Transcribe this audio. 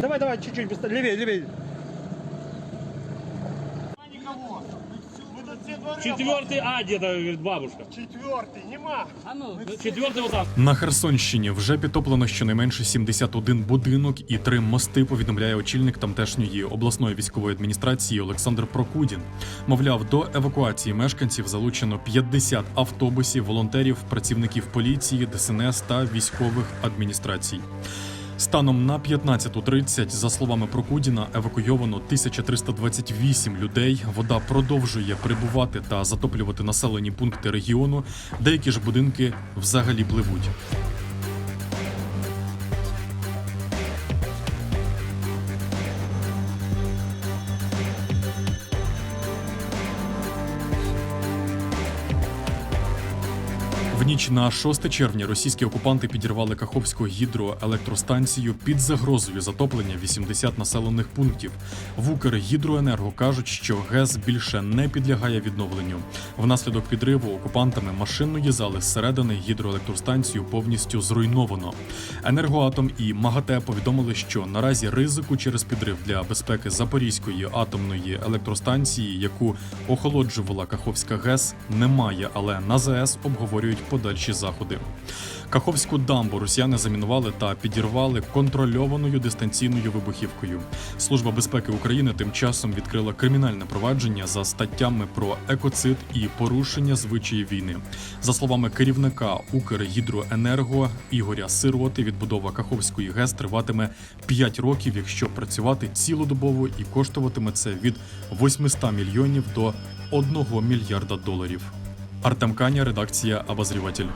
Давай, давай, чуть-чуть быстрее, левее, левее. Никого. Мы тут все дворы Четвертый А где-то, говорит бабушка. Четвертый, нема. А ну, четвертый вот там. На Херсонщині вже підтоплено щонайменше 71 будинок і три мости. Повідомляє очільник тамтешньої обласної військової адміністрації Олександр Прокудін. Мовляв, до евакуації мешканців залучено 50 автобусів, волонтерів, працівників поліції, ДСНС та військових адміністрацій. Станом на 15.30, за словами Прокудіна, евакуйовано 1328 людей. Вода продовжує прибувати та затоплювати населені пункти регіону. Деякі ж будинки взагалі пливуть. Ніч на 6 червня російські окупанти підірвали Каховську гідроелектростанцію під загрозою затоплення 80 населених пунктів. В Укргідроенерго кажуть, що ГЕС більше не підлягає відновленню. Внаслідок підриву окупантами машинної зали зсередини гідроелектростанцію повністю зруйновано. Енергоатом і МАГАТЕ повідомили, що наразі ризику через підрив для безпеки Запорізької атомної електростанції, яку охолоджувала Каховська ГЕС, немає, але на ЗАЕС обговорюють подальші заходи. Каховську дамбу росіяни замінували та підірвали контрольованою дистанційною вибухівкою. Служба безпеки України тим часом відкрила кримінальне провадження за статтями про екоцид і порушення звичаїв війни. За словами керівника Укргідроенерго Ігоря Сироти, відбудова Каховської ГЕС триватиме 5 років, якщо працювати цілодобово і коштуватиме це від 800 мільйонів до 1 мільярда доларів. Артем Каня, редакція Обозріватель.